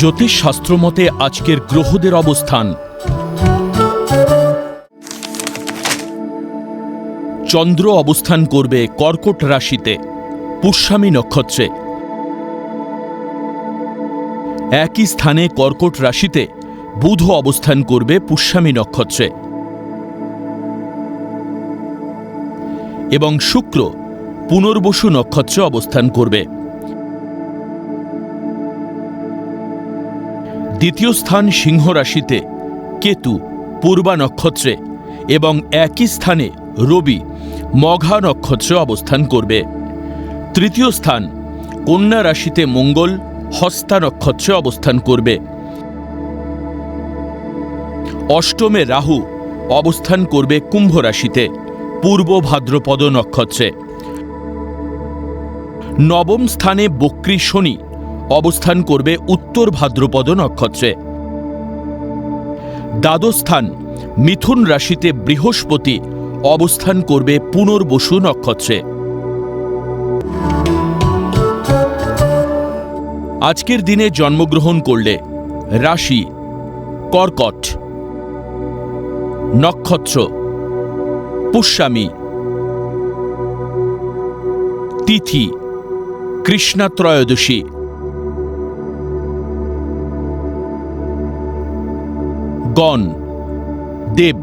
জ্যোতিষশাস্ত্র মতে আজকের গ্রহদের অবস্থান। চন্দ্র অবস্থান করবে কর্কট রাশিতে, পুষ্যামী নক্ষত্রে। একই স্থানে কর্কট রাশিতে বুধ অবস্থান করবে পুষ্যামী নক্ষত্রে। এবং শুক্র পুনর্বসু নক্ষত্রে অবস্থান করবে। দ্বিতীয় স্থান সিংহ রাশিতে কেতু, পূর্বা নক্ষত্রে এবং একই স্থানে রবি, মঘা নক্ষত্রে অবস্থান করবে। তৃতীয় স্থান কন্যা রাশিতে মঙ্গল, হস্তা নক্ষত্রে অবস্থান করবে। অষ্টমে রাহু অবস্থান করবে কুম্ভ রাশিতে, পূর্ব ভাদ্রপদ নক্ষত্রে। নবম স্থানে বক্রী শনি অবস্থান করবে উত্তর ভাদ্রপদ নক্ষত্রে। দ্বাদশ স্থান মিথুন রাশিতে বৃহস্পতি অবস্থান করবে পুনর্বসু নক্ষত্রে। আজকের দিনে জন্মগ্রহণ করলে রাশি, কর্কট, নক্ষত্র, পুষ্যামী, তিথি কৃষ্ণা ত্রয়োদশী গণ দেব